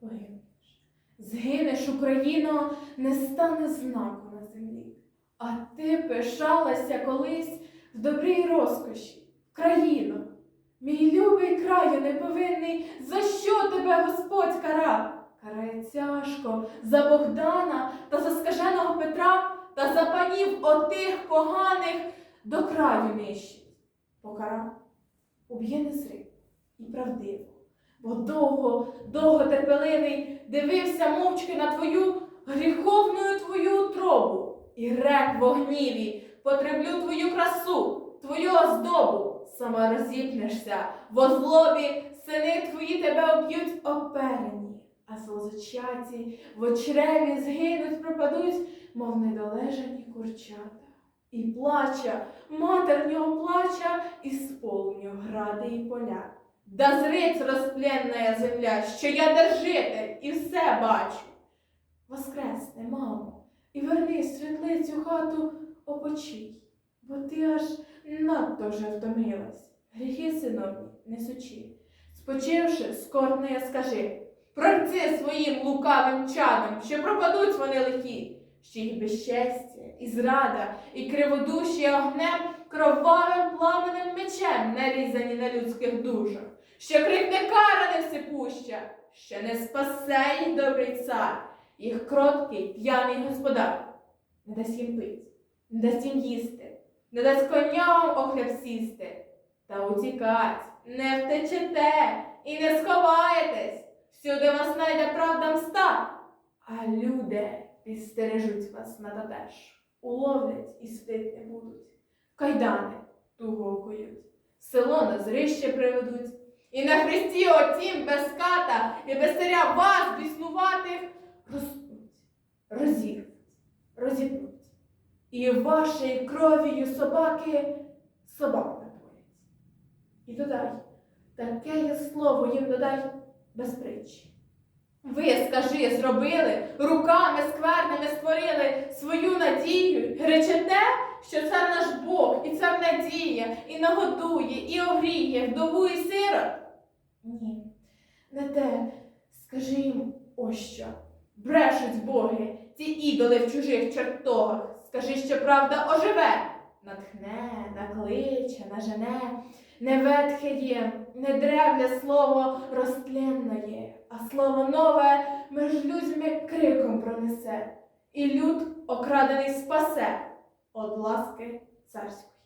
погинеш. Згинеш, Україно, не стане знаку на землі. А ти пишалася колись в добрій розкоші, країно. Мій любий краю неповинний, за що тебе Господь карав? Карає тяжко за Богдана та за скаженого Петра та за панів отих поганих до краю нищить. Покарав, уб'є незрив і правдиво, бо довго, довго терпеливий дивився мовчки на твою гріховну твою утробу і рек в гніві, потреблю твою красу, твою оздобу. Сама розіпнешся, в злобі сини твої тебе об'ють оперені, а злозочаті в очреві згинуть, пропадуть, мов недолежані курчата. І плача, матер в нього плача, і сполню гради і поля. Да зриць розпленная земля, що я держитель і все бачу. Воскресне, мамо, і верни світлицю хату опочий, бо ти аж надто вже втомилась. Гріхи, синовні, несучи. Спочивши, скорне скажи, прорці своїм лукавим чадом, що пропадуть вони лихі, що їх безчестя, і зрада, і криводуші огнем, кровавим пламенем мечем нарізані на людських душах, що крик не кара не всепуща, що не спасе їх добрий цар, їх кроткий п'яний господар, не дасть їм пить, не дасть їм їсти, не дасть коням охляб сісти, та утікать не втечете і не сховаєтесь, всюди вас знайде правда мста, а люди підстережуть вас на теж, уловлять і спить не будуть, кайдани туго окують, село на зрище приведуть, і на хресті отім без ката і без царя вас біснуватих розпнуть, розірвуть, розіпнуть, і вашої кров'ю собаки собак напоять. І додай, таке слово їм додай без притчі. Ви, скажи, зробили, руками скверними створили свою надію, речете, що цар наш Бог, і цар надія, і нагодує, і огріє, вдову і сирот? Ні, не те. Скажи їм ось що. Брешуть боги, ці ідоли в чужих чертогах. Скажи, що правда оживе, натхне, накличе, нажене. Не ветхе є, не древне слово розтлінне, а слово нове меж людьми криком пронесе, і люд окрадений спасе од ласки царської.